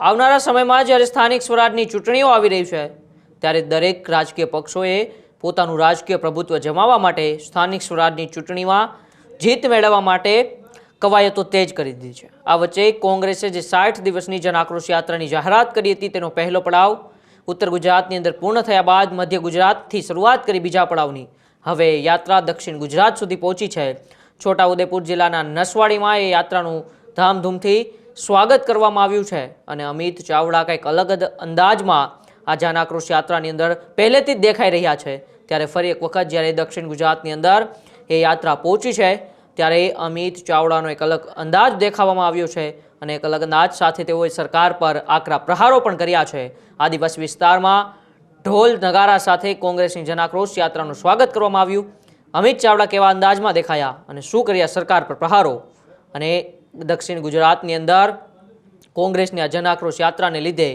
આવનારા સમયમાં જ્યારે સ્થાનિક સ્વરાજની ચૂંટણીઓ આવી રહી છે, ત્યારે દરેક રાજકીય પક્ષોએ પોતાનું રાજકીય પ્રભુત્વ જમાવવા માટે સ્થાનિક સ્વરાજની ચૂંટણીમાં જીત મેળવવા માટે કવાયતો તેજ કરી દીધી છે. આ વચ્ચે કોંગ્રેસે જે સાઠ દિવસની જન આક્રોશ યાત્રાની જાહેરાત કરી હતી, તેનો પહેલો પડાવ ઉત્તર ગુજરાતની અંદર પૂર્ણ થયા બાદ મધ્ય ગુજરાતથી શરૂઆત કરી બીજા પડાવની. હવે યાત્રા દક્ષિણ ગુજરાત સુધી પહોંચી છે. છોટાઉદેપુર જિલ્લાના નસવાડીમાં એ યાત્રાનું ધામધૂમથી સ્વાગત કરવામાં આવ્યું છે અને અમિત ચાવડા કંઈક અલગ અંદાજમાં આ જન યાત્રાની અંદર પહેલેથી જ દેખાઈ રહ્યા છે. ત્યારે ફરી એક વખત જ્યારે દક્ષિણ ગુજરાતની અંદર એ યાત્રા પહોંચી છે, ત્યારે અમિત ચાવડાનો એક અલગ અંદાજ દેખાવામાં આવ્યો છે અને એક અલગ અંદાજ સાથે તેઓએ સરકાર પર આકરા પ્રહારો પણ કર્યા છે. આદિવાસી વિસ્તારમાં ઢોલ નગારા સાથે કોંગ્રેસની જનાક્રોશ યાત્રાનું સ્વાગત કરવામાં આવ્યું. અમિત ચાવડા કેવા અંદાજમાં દેખાયા અને શું કર્યા સરકાર પર પ્રહારો? અને દક્ષિણ ગુજરાતની અંદર કોંગ્રેસની આ જનાક્રોશ યાત્રાને લીધે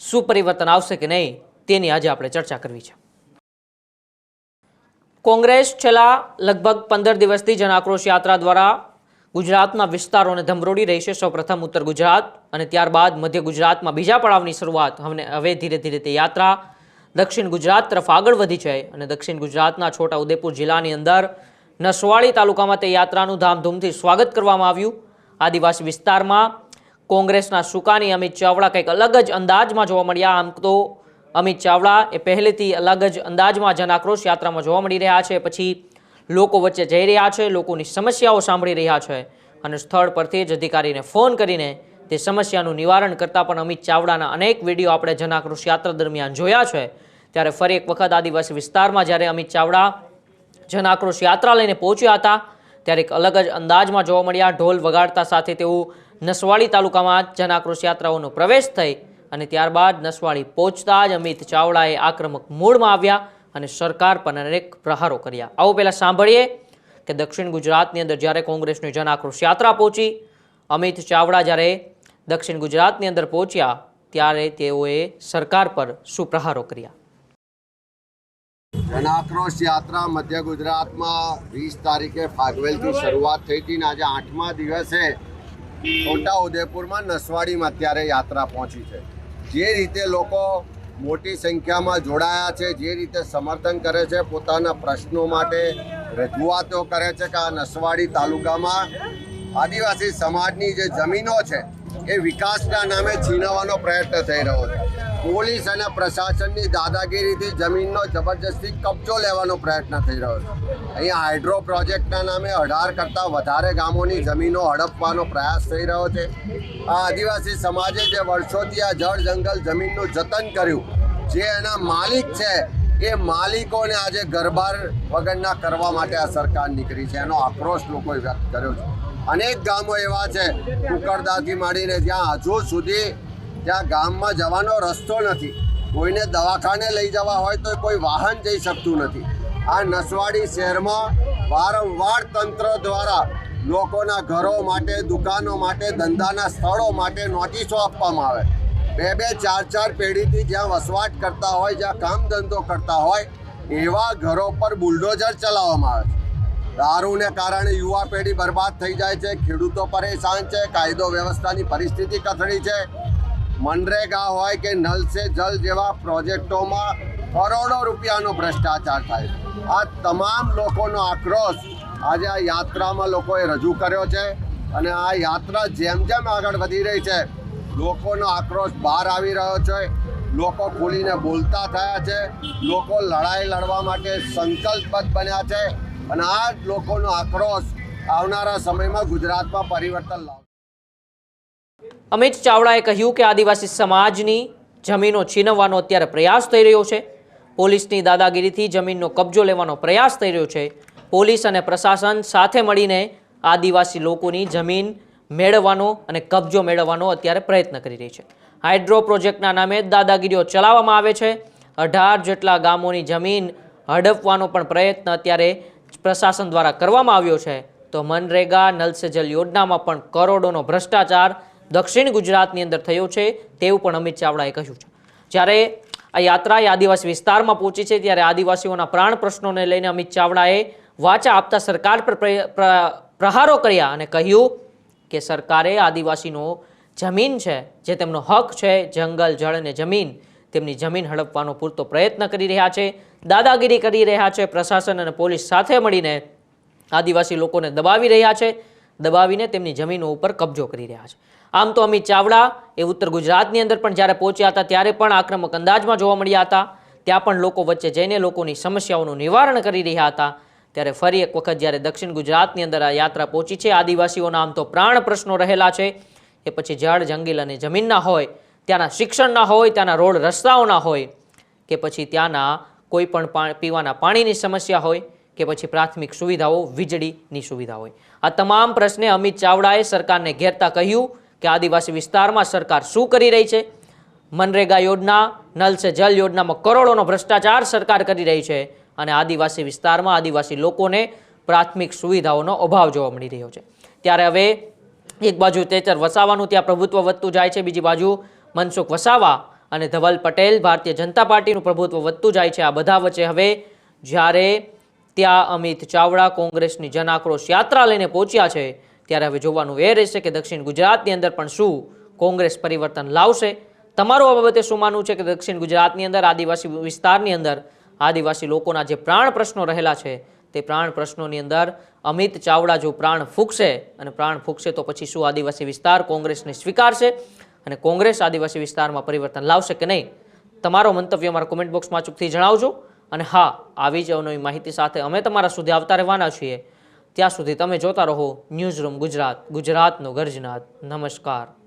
શું પરિવર્તન આવશે કે નહીં તેની આજે આપણે ચર્ચા કરવી છે. કોંગ્રેસ છેલ્લા લગભગ પંદર દિવસથી જનાક્રોશ યાત્રા દ્વારા ગુજરાતના વિસ્તારોને ધમરોડી રહી છે. સૌપ્રથમ ઉત્તર ગુજરાત અને ત્યારબાદ મધ્ય ગુજરાતમાં બીજા પડાવની શરૂઆત હવે હવે ધીરે ધીરે તે યાત્રા દક્ષિણ ગુજરાત તરફ આગળ વધી છે અને દક્ષિણ ગુજરાતના છોટા ઉદેપુર જિલ્લાની અંદર નસવાડી તાલુકામાં તે યાત્રાનું ધામધૂમથી સ્વાગત કરવામાં આવ્યું. આદિવાસી વિસ્તારમાં કોંગ્રેસના સુકાની અમિત ચાવડા કંઈક અલગ જ અંદાજમાં જોવા મળ્યા. આમ તો અમિત ચાવડા એ પહેલેથી અલગ જ અંદાજમાં જન યાત્રામાં જોવા મળી રહ્યા છે. પછી લોકો વચ્ચે જઈ રહ્યા છે, લોકોની સમસ્યાઓ સાંભળી રહ્યા છે અને સ્થળ પરથી જ અધિકારીને ફોન કરીને તે સમસ્યાનું નિવારણ કરતાં પણ અમિત ચાવડાના અનેક વીડિયો આપણે જન યાત્રા દરમિયાન જોયા છે. ત્યારે ફરી એક વખત આદિવાસી વિસ્તારમાં જ્યારે અમિત ચાવડા જન યાત્રા લઈને પહોંચ્યા હતા ત્યારે એક અલગ જ અંદાજમાં જોવા મળ્યા. ઢોલ વગાડતા સાથે તેઓ નસવાડી તાલુકામાં જનાક્રોશ યાત્રાઓનો પ્રવેશ થઈ અને ત્યારબાદ નસવાડી પહોંચતા જ અમિત ચાવડાએ આક્રમક મૂડમાં આવ્યા અને સરકાર પર અનેક પ્રહારો કર્યા. આવો પહેલાં સાંભળીએ કે દક્ષિણ ગુજરાતની અંદર જ્યારે કોંગ્રેસની જનાક્રોશ યાત્રા પહોંચી, અમિત ચાવડા જ્યારે દક્ષિણ ગુજરાતની અંદર પહોંચ્યા, ત્યારે તેઓએ સરકાર પર શું પ્રહારો કર્યા? જનાક્રોશ યાત્રા મધ્ય ગુજરાતમાં વીસ તારીખે ફાગવેલથી શરૂઆત થઈ હતી ને આજે આઠમા દિવસે છોટાઉદેપુરમાં નસવાડીમાં અત્યારે યાત્રા પહોંચી છે. જે રીતે લોકો મોટી સંખ્યામાં જોડાયા છે, જે રીતે સમર્થન કરે છે, પોતાના પ્રશ્નો માટે રજૂઆતો કરે છે કે આ નસવાડી તાલુકામાં આદિવાસી સમાજની જે જમીનો છે, એ વિકાસના નામે છીનવવાનો પ્રયત્ન થઈ રહ્યો છે. પોલીસ અને પ્રશાસનની દાદાગીરીથી જમીનનો જબરજસ્તી કબજો લેવાનો પ્રયત્ન થઈ રહ્યો છે. અહીંયા હાઇડ્રો પ્રોજેક્ટના નામે અઢાર કરતાં વધારે ગામોની જમીનો હડપવાનો પ્રયાસ થઈ રહ્યો છે. આ આદિવાસી સમાજે જે વર્ષોથી આ જળ જંગલ જમીનનું જતન કર્યું, જે એના માલિક છે, એ માલિકોને આજે ઘરબાર વગરના કરવા માટે આ સરકાર નીકળી છે. એનો આક્રોશ લોકોએ વ્યક્ત કર્યો છે. અનેક ગામો એવા છે કુકરદાથી માંડીને જ્યાં હજુ સુધી ત્યાં ગામમાં જવાનો રસ્તો નથી. કોઈને દવાખાને લઈ જવા હોય તો કોઈ વાહન જઈ શકતું નથી. આ નસવાડી શહેરમાં વારંવાર તંત્ર દ્વારા લોકોના ઘરો માટે, દુકાનો માટે, ધંધાના સ્થળો માટે નોટિસો આપવામાં આવે. બે બે ચાર ચાર પેઢીથી જ્યાં વસવાટ કરતા હોય, જ્યાં કામ ધંધો કરતા હોય, એવા ઘરો પર બુલડોઝર ચલાવવામાં આવે છે. દારૂને કારણે યુવા પેઢી બરબાદ થઈ જાય છે, ખેડૂતો પરેશાન છે, કાયદો વ્યવસ્થાની પરિસ્થિતિ કથળી છે મનરેગા હોય કે નલ સે જલ જેવા પ્રોજેક્ટોમાં કરોડો રૂપિયાનો ભ્રષ્ટાચાર થાય આ તમામ લોકોનો આક્રોશ આજે આ યાત્રામાં લોકોએ રજૂ કર્યો છે અને આ યાત્રા જેમ જેમ આગળ વધી રહી છે, લોકોનો આક્રોશ બહાર આવી રહ્યો છે, લોકો ખુલીને બોલતા થયા છે, લોકો લડાઈ લડવા માટે સંકલ્પબદ્ધ બન્યા છે અને આ જ લોકોનો આક્રોશ આવનારા સમયમાં ગુજરાતમાં પરિવર્તન લાવશે. અમિત ચાવડાએ કહ્યું કે આદિવાસી સમાજની જમીનો છીનવવાનો અત્યારે પ્રયાસ થઈ રહ્યો છે. પોલીસની દાદાગીરીથી જમીનનો કબજો લેવાનો પ્રયાસ થઈ રહ્યો છે. પોલીસ અને પ્રશાસન સાથે મળીને આદિવાસી લોકોની જમીન મેળવવાનો અને કબજો મેળવવાનો અત્યારે પ્રયત્ન કરી રહી છે. હાઇડ્રો પ્રોજેક્ટના નામે દાદાગીરીઓ ચલાવવામાં આવે છે. અઢાર જેટલા ગામોની જમીન હડપવાનો પણ પ્રયત્ન અત્યારે પ્રશાસન દ્વારા કરવામાં આવ્યો છે. તો મનરેગા નલ યોજનામાં પણ કરોડોનો ભ્રષ્ટાચાર દક્ષિણ ગુજરાતની અંદર થયો છે તેવું પણ અમિત ચાવડાએ કહ્યું છે. જ્યારે આ યાત્રા આદિવાસી વિસ્તારમાં પહોંચી છે, ત્યારે આદિવાસીઓના પ્રાણ પ્રશ્નોને લઈને અમિત ચાવડાએ વાચા આપતા સરકાર પ્ર- પ્રહારો કર્યા અને કહ્યું કે સરકારે આદિવાસીનો જમીન છે, જે તેમનો હક છે, જંગલ, જળ અને જમીન, તેમની જમીન હડપવાનો પૂરતો પ્રયત્ન કરી રહ્યા છે, દાદાગીરી કરી રહ્યા છે, પ્રશાસન અને પોલીસ સાથે મળીને આદિવાસી લોકોને દબાવી રહ્યા છે, દબાવીને તેમની જમીનો ઉપર કબજો કરી રહ્યા છે. આમ તો અમિત ચાવડા એ ઉત્તર ગુજરાતની અંદર પણ જ્યારે પહોંચ્યા હતા, ત્યારે પણ આક્રમક અંદાજમાં જોવા મળ્યા હતા. ત્યાં પણ લોકો વચ્ચે જઈને લોકોની સમસ્યાઓનું નિવારણ કરી રહ્યા હતા. ત્યારે ફરી એક વખત જ્યારે દક્ષિણ ગુજરાતની અંદર આ યાત્રા પહોંચી છે, આદિવાસીઓના આમ તો પ્રાણ પ્રશ્નો રહેલા છે. એ પછી જળ જંગલ અને જમીનના હોય, ત્યાંના શિક્ષણના હોય, ત્યાંના રોડ રસ્તાઓના હોય, કે પછી ત્યાંના કોઈ પણ પીવાના પાણીની સમસ્યા હોય, કે પછી પ્રાથમિક સુવિધાઓ, વીજળીની સુવિધા હોય. આ તમામ પ્રશ્ને અમિત ચાવડાએ સરકારને ઘેરતા કહ્યું. કે આદિવાસી વિસ્તારમાં સરકાર શું કરી રહી છે? મનરેગા યોજના, નલ સે જલ યોજનામાં કરોડોનો ભ્રષ્ટાચાર સરકાર કરી રહી છે અને આદિવાસી વિસ્તારમાં આદિવાસી લોકોને પ્રાથમિક સુવિધાઓનો અભાવ જોવા મળી રહ્યો છે. ત્યારે હવે એક બાજુ તેચર વસાવાનું ત્યાં પ્રભુત્વ વધતું જાય છે, બીજી બાજુ મનસુખ વસાવા અને ધવલ પટેલ ભારતીય જનતા પાર્ટીનું પ્રભુત્વ વધતું જાય છે. આ બધા વચ્ચે હવે જ્યારે ત્યાં અમિત ચાવડા કોંગ્રેસની જન આક્રોશ યાત્રા લઈને પહોંચ્યા છે ત્યારે હવે જોવાનું એ રહેશે કે દક્ષિણ ગુજરાતની અંદર પણ શું કોંગ્રેસ પરિવર્તન લાવશે. તમારું આ બાબતે શું માનવું છે કે દક્ષિણ ગુજરાતની અંદર, આદિવાસી વિસ્તારની અંદર આદિવાસી લોકોના જે પ્રાણ પ્રશ્નો રહેલા છે, તે પ્રાણ પ્રશ્નોની અંદર અમિત ચાવડા જો પ્રાણ ફૂંકશે અને પ્રાણ ફૂંકશે તો પછી શું આદિવાસી વિસ્તાર કોંગ્રેસને સ્વીકારશે અને કોંગ્રેસ આદિવાસી વિસ્તારમાં પરિવર્તન લાવશે કે નહીં? તમારો મંતવ્ય અમારા કોમેન્ટ બોક્સમાં ચૂકથી જણાવજો. અને હા, આવી જ અવનવી માહિતી સાથે અમે તમારા સુધી આવતા રહેવાના છીએ. ત્યાં સુધી તમે જોતા રહો ન્યૂઝ રૂમ ગુજરાત ગુજરાતનો ગર્જનાથ. નમસ્કાર.